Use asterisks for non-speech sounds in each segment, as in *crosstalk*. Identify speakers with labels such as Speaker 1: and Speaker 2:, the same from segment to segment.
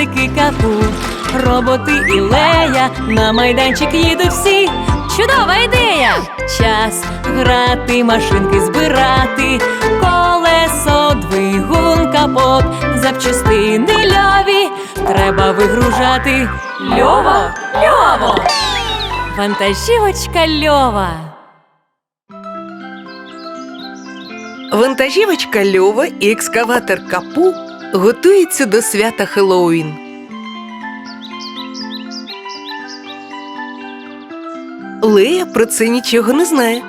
Speaker 1: грузики капу, роботи і лея, на майданчик їдуть всі. Чудова ідея! Час грати, машинки збирати, колесо, двигун, капот, запчастини льові. Треба вигружати. Льово, льово! Вантажівочка льова.
Speaker 2: Вантажівочка Льова і екскаватор Капу готуються до свята Хеллоуін. Лея про це нічого не знає.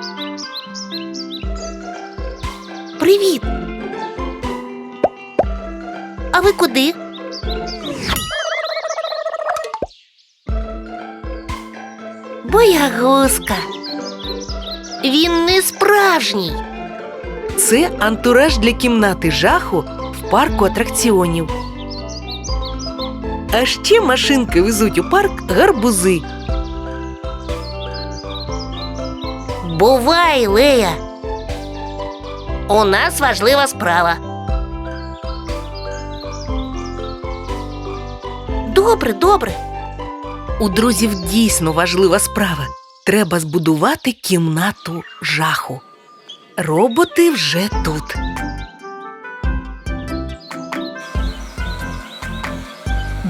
Speaker 3: Привіт. А ви куди? Боягузка. Він не справжній.
Speaker 2: Це антураж для кімнати жаху парку атракціонів. А ще машинки везуть у парк гарбузи.
Speaker 3: Бувай, Лея. У нас важлива справа. Добре, добре.
Speaker 2: У друзів дійсно важлива справа. Треба збудувати кімнату жаху. Роботи вже тут.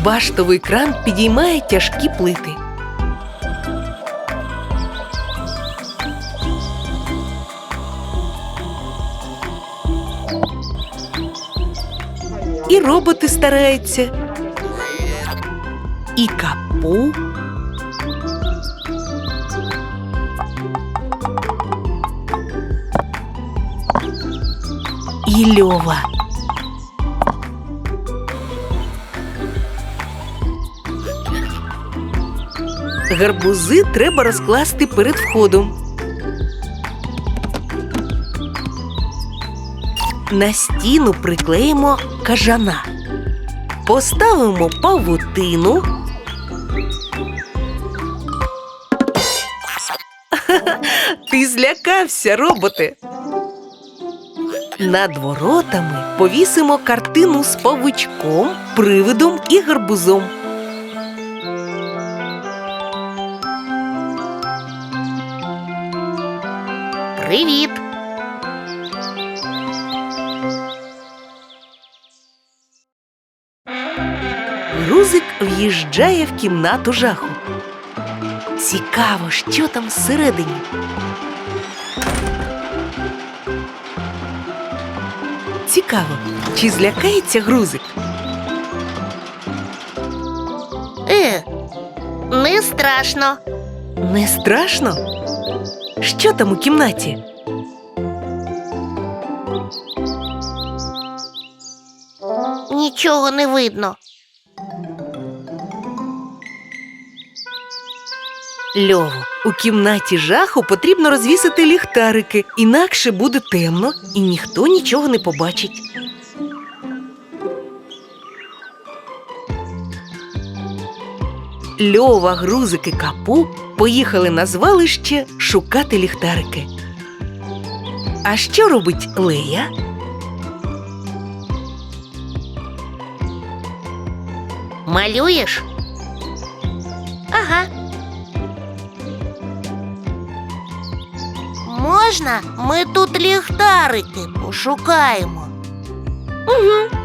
Speaker 2: Баштовий кран підіймає тяжкі плити. І роботи стараються. І капу. І льова. Гарбузи треба розкласти перед входом. На стіну приклеїмо кажана. Поставимо павутину. *laughs* Ти злякався, роботи. Над воротами повісимо картину з павучком, привидом і гарбузом.
Speaker 3: Привіт.
Speaker 2: Грузик в'їжджає в кімнату жаху. Цікаво, що там всередині. Цікаво, чи злякається грузик?
Speaker 3: Е, не страшно.
Speaker 2: Не страшно? Що там у кімнаті?
Speaker 3: Нічого не видно.
Speaker 2: Льово, у кімнаті жаху потрібно розвісити ліхтарики, інакше буде темно і ніхто нічого не побачить. Льова, грузик і капу поїхали на звалище шукати ліхтарики. А що робить Лея?
Speaker 3: Малюєш? Ага. Можна ми тут ліхтарики пошукаємо? Угу.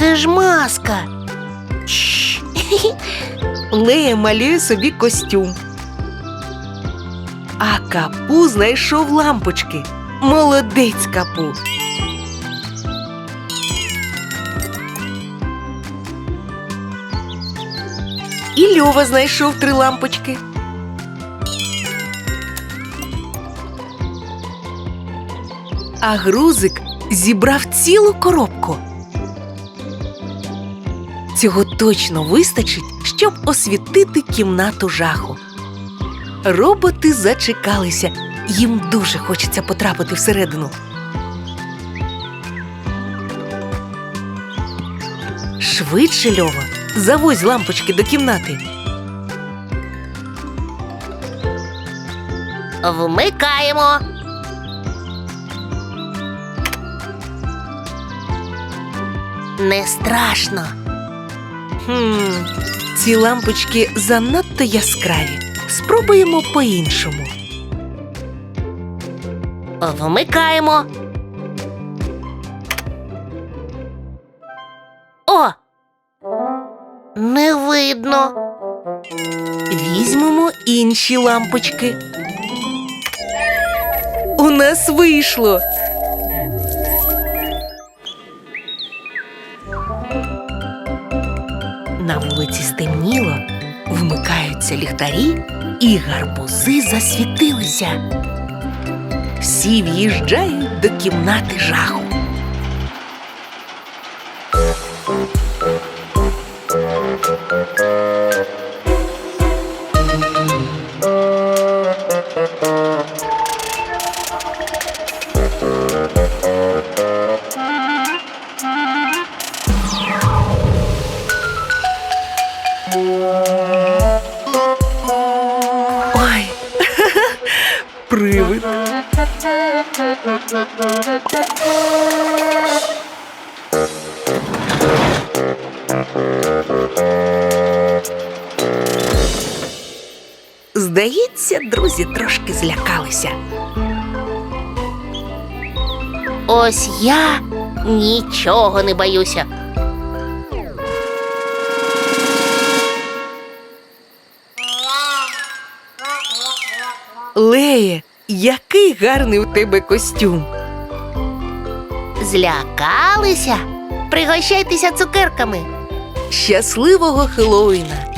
Speaker 3: Це ж маска.
Speaker 2: Лея малює собі костюм. А капу знайшов лампочки. Молодець капу. І Льова знайшов три лампочки. А грузик зібрав цілу коробку. Цього точно вистачить, щоб освітити кімнату жаху. Роботи зачекалися, їм дуже хочеться потрапити всередину. Швидше, Льова, завозь лампочки до кімнати.
Speaker 3: Вмикаємо. Не страшно.
Speaker 2: Хм, ці лампочки занадто яскраві. Спробуємо по-іншому.
Speaker 3: Вмикаємо. О! Не видно.
Speaker 2: Візьмемо інші лампочки. У нас вийшло. На вулиці стемніло, вмикаються ліхтарі, і гарбузи засвітилися. Всі в'їжджають до кімнати жаху. Здається, друзі трошки злякалися.
Speaker 3: Ось я нічого не боюся.
Speaker 2: Леє, який гарний у тебе костюм.
Speaker 3: Злякалися? Пригощайтеся цукерками.
Speaker 2: Щасливого Хеллоуіна!